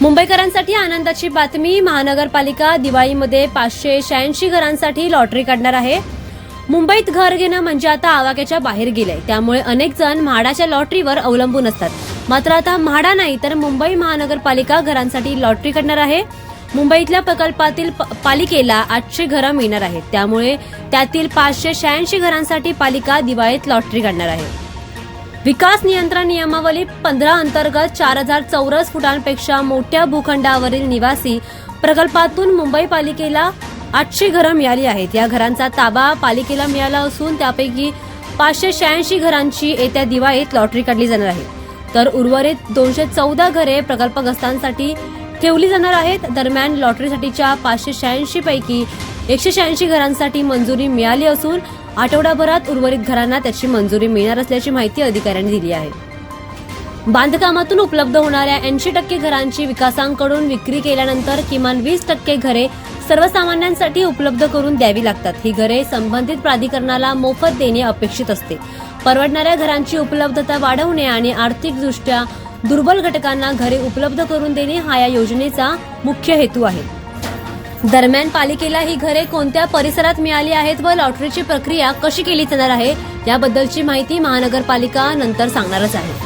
मुंबईकरांसाठी आनंदाची बातमी महानगरपालिका दिवाळीमध्ये पाचशे शहाऐंशी घरांसाठी लॉटरी काढणार आहे. मुंबईत घर घेणं म्हणजे आता आवाक्याच्या बाहेर गेलंय. त्यामुळे अनेक जण म्हाडाच्या लॉटरीवर अवलंबून असतात. मात्र आता म्हाडा नाही तर मुंबई महानगरपालिका घरांसाठी लॉटरी काढणार आहे. मुंबईतल्या प्रकल्पातील प- पालिकेला आठशे घरं मिळणार आहेत. त्यामुळे त्यातील पाचशे शहाऐंशी घरांसाठी पालिका दिवाळीत लॉटरी काढणार आहे. विकास नियंत्रण नियमावली पंधरा अंतर्गत चार हजार चौरस फुटांपेक्षा मोठ्या भूखंडावरील निवासी प्रकल्पातून मुंबई पालिकेला आठशे घरं मिळाली आहेत. या घरांचा ताबा पालिकेला मिळाला असून त्यापैकी पाचशे शहाऐंशी घरांची येत्या दिवाळीत लॉटरी काढली जाणार आहे. तर उर्वरित दोनशे चौदा घरे प्रकल्पग्रस्तांसाठी ठेवली जाणार आहेत. दरम्यान लॉटरीसाठीच्या पाचशे शहाऐंशी पैकी एकशे शहाऐंशी घरांसाठी मंजुरी मिळाली असून आठवडाभरात उर्वरित घरांना त्याची मंजुरी मिळणार असल्याची माहिती अधिकाऱ्यांनी दिली आहे. बांधकामातून उपलब्ध होणाऱ्या ऐंशी टक्के घरांची विकासांकडून विक्री केल्यानंतर किमान वीस टक्के घरे सर्वसामान्यांसाठी उपलब्ध करून द्यावी लागतात. ही घरे संबंधित प्राधिकरणाला मोफत देणे अपेक्षित असते. परवडणाऱ्या घरांची उपलब्धता वाढवणे आणि आर्थिकदृष्ट्या दुर्बल घटकांना घरे उपलब्ध करून देणे हा या योजनेचा मुख्य हेतू आहे. दरम्यान पालिकेला ही घरे कोणत्या परिसरात मिळाली आहेत व लॉटरीची प्रक्रिया कशी केली जाणार आहे याबद्दलची माहिती महानगरपालिका नंतर सांगणारच आहे.